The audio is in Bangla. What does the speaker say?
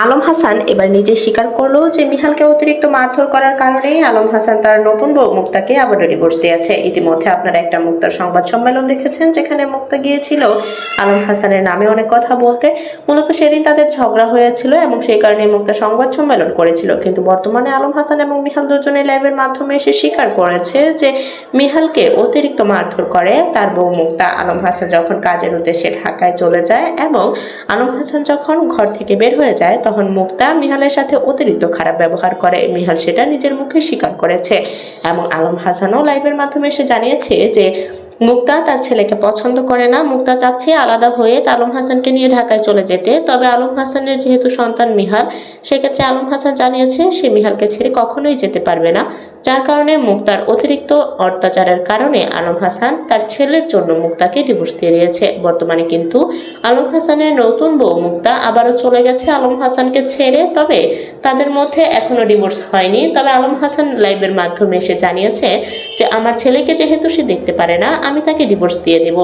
আলম হাসান এবার নিজে স্বীকার করল যে মিহালকে অতিরিক্ত মারধর করার কারণেই আলম হাসান তার নতুন বউ মুক্তাকে আবারও ডিভোর্স দিয়েছে। ইতিমধ্যে আপনারা একটা মুক্তার সংবাদ সম্মেলন দেখেছেন, যেখানে মুক্তা গিয়েছিল আলম হাসানের নামে অনেক কথা বলতে। মূলত সেদিন তাদের ঝগড়া হয়েছিল এবং সেই কারণে মুক্তা সংবাদ সম্মেলন করেছিল। কিন্তু বর্তমানে আলম হাসান এবং মিহাল দুজনে লাইভের মাধ্যমে এসে স্বীকার করেছে যে মিহালকে অতিরিক্ত মারধর করে তার বউ মুক্তা। আলম হাসান যখন কাজের উদ্দেশ্যে ঢাকায় চলে যায় এবং আলম হাসান যখন ঘর থেকে বের হয়ে যায় তখন মুক্তা মিহালের সাথে অতিরিক্ত খারাপ ব্যবহার করে। মিহাল সেটা নিজের মুখে স্বীকার করেছে। এবং আলম হাসানও লাইভের মাধ্যমে এসে জানিয়েছে যে, মুক্তা তার ছেলেকে পছন্দ করে না। মুক্তা চাচ্ছে আলাদা হয়ে আলম হাসানকে নিয়ে ঢাকায় চলে যেতে। তবে আলম হাসানের যেহেতু সন্তান মিহাল, সেক্ষেত্রে আলম হাসান জানিয়েছে, সে মিহালকে ছেড়ে কখনোই যেতে পারবে না। যার কারণে মুক্তার অতিরিক্ত অত্যাচারের কারণে আলম হাসান তার ছেলের জন্য মুক্তাকে ডিভোর্স দিয়ে দিয়েছে। বর্তমানে কিন্তু আলম হাসানের নতুন বউ মুক্তা আবারও চলে গেছে আলম হাসানকে ছেড়ে, তবে তাদের মধ্যে এখনও ডিভোর্স হয়নি। তবে আলম হাসান লাইভের মাধ্যমে এসে জানিয়েছে যে, আমার ছেলেকে যেহেতু সে দেখতে পারে না, আমি তাকে ডিভোর্স দিয়ে দেব।